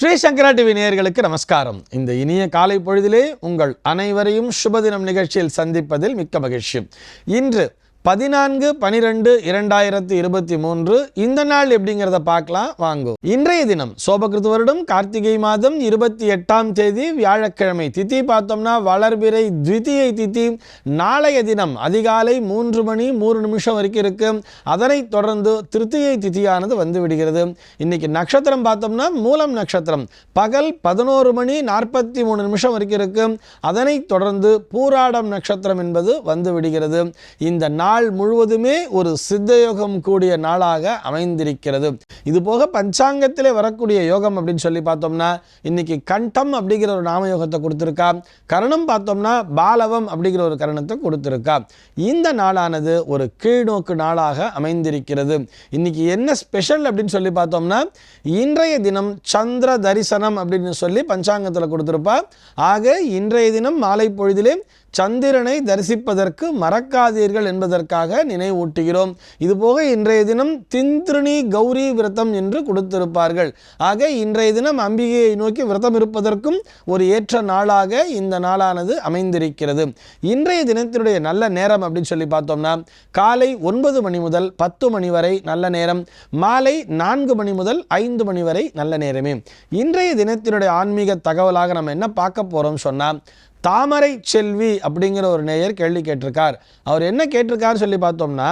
ஸ்ரீ சங்கரா TV நேயர்களுக்கு நமஸ்காரம். இந்த இனிய காலை பொழுதிலே உங்கள் அனைவரையும் சுபதினம் நிகழ்ச்சியில் சந்திப்பதில் மிக்க மகிழ்ச்சி. இன்று பதினான்கு பனிரெண்டு இரண்டாயிரத்தி இருபத்தி மூன்று. இந்த நாள் எப்படிங்கிறத பார்க்கலாம். வாங்கும் இன்றைய தினம் சோபகிருத்து வருடம் கார்த்திகை மாதம் இருபத்தி எட்டாம் தேதி வியாழக்கிழமை திதி பார்த்தோம்னா வளர்பிறை த்விதியை திதி நாளைய தினம் அதிகாலை மூன்று மணி மூணு நிமிஷம் வரைக்கும் இருக்கு. அதனைத் தொடர்ந்து திருத்தியை திதியானது வந்து விடுகிறது. இன்னைக்கு நட்சத்திரம் பார்த்தோம்னா மூலம் நட்சத்திரம். பகல் பதினோரு மணி நாற்பத்தி மூணு நிமிஷம் வரைக்கும் இருக்கு. அதனைத் தொடர்ந்து பூராடம் நட்சத்திரம் என்பது வந்து விடுகிறது. இந்த நாள் நாள் முழுவதுமே ஒரு சித்த யோகம் கூடிய நாளாக அமைந்திருக்கிறது. இது போக பஞ்சாங்கத்திலே வரக்கூடிய யோகம் அப்படின்னு சொல்லி பார்த்தோம்னா இன்னைக்கு கண்டம் அப்படிங்கிற ஒரு நாம யோகத்தை கொடுத்துருக்கா. கரணம் பார்த்தோம்னா பாலவம் அப்படிங்கிற ஒரு கரணத்தை கொடுத்துருக்கா. இந்த நாளானது ஒரு கீழ்நோக்கு நாளாக அமைந்திருக்கிறது. இன்னைக்கு என்ன ஸ்பெஷல் அப்படின்னு சொல்லி பார்த்தோம்னா இன்றைய தினம் சந்திர தரிசனம் அப்படின்னு சொல்லி பஞ்சாங்கத்தில் கொடுத்துருப்பா. ஆக இன்றைய தினம் மாலை பொழுதிலே சந்திரனை தரிசிப்பதற்கு மறக்காதீர்கள் என்பதற்காக நினைவூட்டுகிறோம். இதுபோக இன்றைய தினம் திந்திருணி கௌரி விரதம் என்று கொடுத்திருப்பார்கள். ஆக இன்றைய தினம் அம்பிகையை நோக்கி விரதம் இருப்பதற்கும் ஒரு ஏற்ற நாளாக இந்த நாளானது அமைந்திருக்கிறது. இன்றைய தினத்தினுடைய நல்ல நேரம் அப்படின்னு சொல்லி பார்த்தோம்னா காலை ஒன்பது மணி முதல் பத்து மணி வரை நல்ல நேரம் மாலை நான்கு மணி முதல் ஐந்து மணி வரை நல்ல நேரமே. இன்றைய தினத்தினுடைய ஆன்மீக தகவலாக நம்ம என்ன பார்க்க போகிறோம்னு சொன்னால் தாமரை செல்வி அப்படிங்கிற ஒரு நேயர் கேள்வி கேட்டிருக்கார். அவர் என்ன கேட்டிருக்காருன்னு சொல்லி பார்த்தோம்னா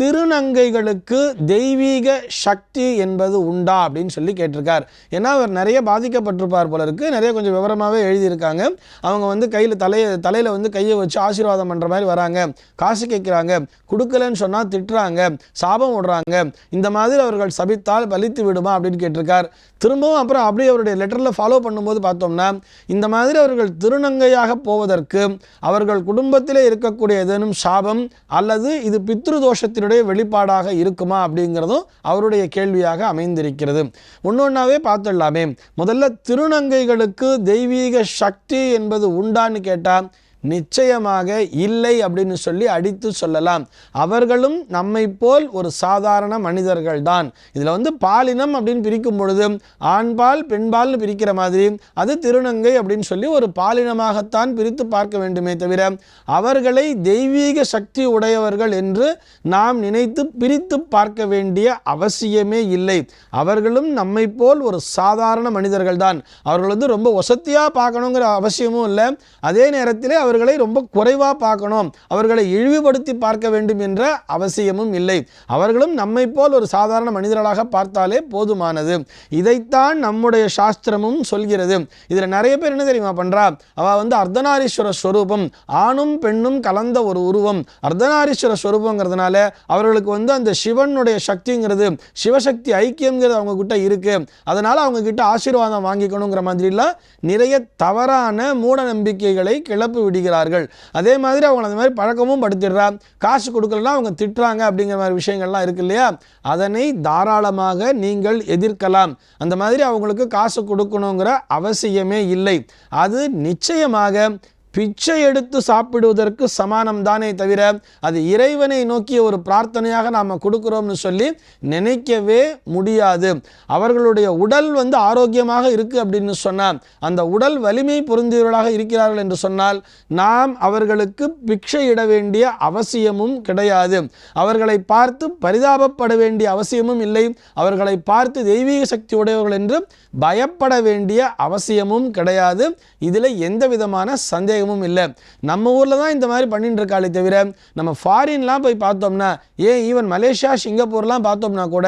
திருநங்கைகளுக்கு தெய்வீக சக்தி என்பது உண்டா அப்படின்னு சொல்லி கேட்டிருக்கார். ஏன்னா அவர் நிறைய பாதிக்கப்பட்டிருப்பார் போல இருக்கு. நிறைய கொஞ்சம் விவரமாகவே எழுதியிருக்காங்க. அவங்க வந்து கையில் தலையை தலையில் வந்து கையை வச்சு ஆசீர்வாதம் பண்ணுற மாதிரி வராங்க. காசு கேட்குறாங்க. கொடுக்கலன்னு சொன்னால் திட்டுறாங்க. சாபம் விடுறாங்க. இந்த மாதிரி அவர்கள் சபித்தால் பலித்து விடுமா அப்படின்னு கேட்டிருக்கார். திரும்பவும் அப்புறம் அப்படியே அவருடைய லெட்டரில் ஃபாலோ பண்ணும்போது பார்த்தோம்னா இந்த மாதிரி அவர்கள் திருநங்கையாக போவதற்கு அவர்கள் குடும்பத்திலே இருக்கக்கூடிய ஏதேனும் சாபம் அல்லது இது பித்ரு தோஷத்தினுடைய வெளிப்பாடாக இருக்குமா அப்படிங்கிறதும் அவருடைய கேள்வியாக அமைந்திருக்கிறது. ஒன்று பார்த்துடலாமே. முதல்ல திருநங்கைகளுக்கு தெய்வீக சக்தி என்பது உண்டான்னு கேட்டால் நிச்சயமாக இல்லை அப்படின்னு சொல்லி அடித்து சொல்லலாம். அவர்களும் நம்மை போல் ஒரு சாதாரண மனிதர்கள் தான் இதில் வந்து பாலினம் அப்படின்னு பிரிக்கும் பொழுது ஆண்பால் பெண்பால்னு பிரிக்கிற மாதிரி அது திருநங்கை அப்படின்னு சொல்லி ஒரு பாலினமாகத்தான் பிரித்து பார்க்க வேண்டுமே தவிர அவர்களை தெய்வீக சக்தி உடையவர்கள் என்று நாம் நினைத்து பிரித்து பார்க்க வேண்டிய அவசியமே இல்லை. அவர்களும் நம்மை போல் ஒரு சாதாரண மனிதர்கள் தான் அவர்கள் வந்து ரொம்ப வசதியாக பார்க்கணுங்கிற அவசியமும் இல்லை. அதே நேரத்திலே அவர்களை ரொம்ப குறைவாக பார்க்கணும். அவர்களை இழிவுபடுத்தி பார்க்க வேண்டும் என்ற அவசியமும் இல்லை. அவர்களும் நம்மை போல் ஒரு சாதாரண மனிதர்களாக பார்த்தாலே போதுமானது. இதைத்தான் நம்முடைய சாஸ்திரமும் சொல்கிறது. இதில் நிறைய பேர் என்ன தெரியுமா பண்ணுறா அவள் வந்து அர்த்தநாரீஸ்வர ஸ்வரூபம் ஆணும் பெண்ணும் கலந்த ஒரு உருவம். அர்த்தநாரீஸ்வர ஸ்வரூபங்கிறதுனால அவர்களுக்கு வந்து அந்த சிவனுடைய சக்திங்கிறது சிவசக்தி ஐக்கியங்கிறது அவங்க கிட்ட இருக்கு. அதனால அவங்க கிட்ட ஆசீர்வாதம் வாங்கிக்கணுங்கிற மாதிரிலாம் நிறைய தவறான மூட நம்பிக்கைகளை கிளப்பு கிளப்பி விடுகிறார்கள் அதே மாதிரி அவங்க அந்த மாதிரி பழக்கமும் படுத்திடுறான். காசு கொடுக்கலன்னா அவங்க திட்டுறாங்க அப்படிங்கிற மாதிரி விஷயங்கள்லாம் இருக்கு இல்லையா? அதனை தாராளமாக நீங்கள் எதிர்க்கலாம். அந்த மாதிரி அவங்களுக்கு காசு கொடுக்கணுங்கிற அவசியமே இல்லை. அது நிச்சயமாக பிச்சை எடுத்து சாப்பிடுவதற்கு சமானம் தானே தவிர அது இறைவனை நோக்கிய ஒரு பிரார்த்தனையாக நாம் கொடுக்குறோம்னு சொல்லி நினைக்கவே முடியாது. அவர்களுடைய உடல் வந்து ஆரோக்கியமாக இருக்குது அப்படின்னு சொன்னால் அந்த உடல் வலிமை பொருந்தியவர்களாக இருக்கிறார்கள் என்று சொன்னால் நாம் அவர்களுக்கு பிக்ஷை இட வேண்டிய அவசியமும் கிடையாது. அவர்களை பார்த்து பரிதாபப்பட வேண்டிய அவசியமும் இல்லை. அவர்களை பார்த்து தெய்வீக சக்தி உடையவர்கள் என்று பயப்பட வேண்டிய அவசியமும் கிடையாது. இதில் எந்த விதமான சந்தேகம் அதிகமும் இல்லை. நம்ம ஊரில் தான் இந்த மாதிரி பண்ணிட்டு இருக்காளே தவிர நம்ம ஃபாரின்லாம் போய் பார்த்தோம்னா ஏன் ஈவன் மலேசியா சிங்கப்பூர்லாம் பார்த்தோம்னா கூட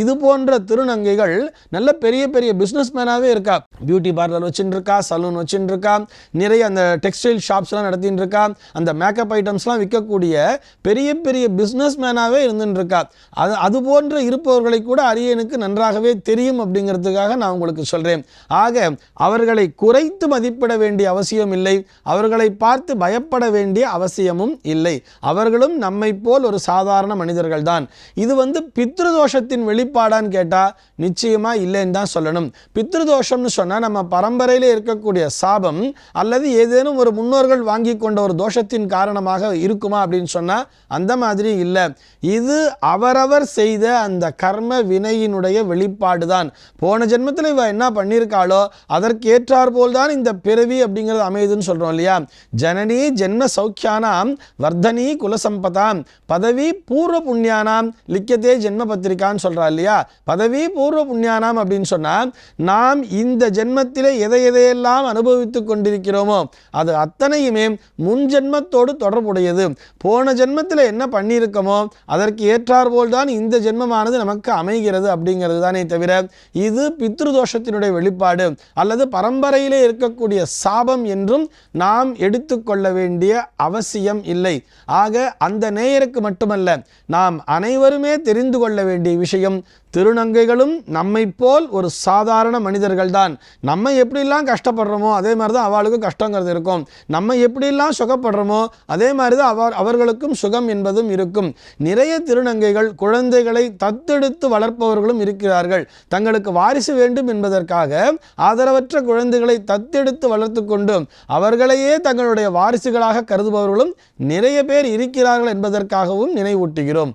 இது போன்ற திருநங்கைகள் நல்ல பெரிய பெரிய பிஸ்னஸ் மேனாகவே இருக்கா. பியூட்டி பார்லர் வச்சுட்டு இருக்கா சலூன் வச்சுட்டு இருக்கா நிறைய அந்த டெக்ஸ்டைல் ஷாப்ஸ்லாம் நடத்திட்டு இருக்கா அந்த மேக்கப் ஐட்டம்ஸ்லாம் விற்கக்கூடிய பெரிய பெரிய பிஸ்னஸ் மேனாகவே இருந்துட்டு இருக்கா அது அது போன்ற இருப்பவர்களை கூட அரியனுக்கு நன்றாகவே தெரியும் அப்படிங்கிறதுக்காக நான் உங்களுக்கு சொல்கிறேன் ஆக அவர்களை குறைத்து மதிப்பிட வேண்டிய அவசியம் இல்லை. அவர்களை பார்த்து பயப்பட வேண்டிய அவசியமும் இல்லை. அவர்களும் நம்மை போல் ஒரு சாதாரண மனிதர்கள் தான் இது வந்து பித்ருதோஷத்தின் வெளிப்பாடான்னு கேட்டால் நிச்சயமாக இல்லைன்னு தான் சொல்லணும். பித்ருதோஷம்னு சொன்னால் நம்ம பரம்பரையில் இருக்கக்கூடிய சாபம் அல்லது ஏதேனும் ஒரு முன்னோர்கள் வாங்கி கொண்ட ஒரு தோஷத்தின் காரணமாக இருக்குமா அப்படின்னு சொன்னால் அந்த மாதிரி இல்லை. இது அவரவர் செய்த அந்த கர்ம வினையினுடைய வெளிப்பாடு தான் போன ஜென்மத்தில் இவ என்ன பண்ணியிருக்காளோ அதற்கேற்றார் போல் தான் இந்த பிறவி அப்படிங்கிறது அமையுதுன்னு சொல்கிறோம் இல்லையா ஜனனி ஜென்ம சௌக்கியானாம் வர்தனி குலசம்பதாம் பதவி பூர்வ புண்ணியானாம் லிக்கத்தே ஜென்ம பத்திரிக்கான்னு சொல்கிறா இல்லையா? பதவி பூர்வ புண்ணியானாம் அப்படின்னு சொன்னால் நாம் இந்த ஜென்மத்திலே எதை எதையெல்லாம் அனுபவித்து கொண்டிருக்கிறோமோ அது அத்தனையுமே முன் ஜென்மத்தோடு தொடர்புடையது. போன ஜென்மத்தில் என்ன பண்ணியிருக்கோமோ அதற்கு ஏற்றாற்போல் தான் இந்த ஜென்மமானது நமக்கு அமைகிறது அப்படிங்கிறது தானே தவிர இது பித்ருதோஷத்தினுடைய வெளிப்பாடு. அல்லது பரம்பரையிலே இருக்கக்கூடிய சாபம் என்றும் நாம் நாம் எடுத்துக்கொள்ள வேண்டிய அவசியம் இல்லை. ஆக அந்த நேயருக்கு மட்டுமல்ல நாம் அனைவருமே தெரிந்து கொள்ள வேண்டிய விஷயம் திருநங்கைகளும் நம்மை போல் ஒரு சாதாரண மனிதர்கள் தான் நம்ம எப்படிலாம் கஷ்டப்படுறோமோ அதே மாதிரி தான் அவளுக்கும் கஷ்டங்கிறது இருக்கும். நம்ம எப்படிலாம் சுகப்படுறோமோ அதே மாதிரி தான் அவர் அவர்களுக்கும் சுகம் என்பதும் இருக்கும். நிறைய திருநங்கைகள் குழந்தைகளை தத்தெடுத்து வளர்ப்பவர்களும் இருக்கிறார்கள். தங்களுக்கு வாரிசு வேண்டும் என்பதற்காக ஆதரவற்ற குழந்தைகளை தத்தெடுத்து வளர்த்து கொண்டு அவர்களையே தங்களுடைய வாரிசுகளாக கருதுபவர்களும் நிறைய பேர் இருக்கிறார்கள் என்பதற்காகவும் நினைவூட்டுகிறோம்.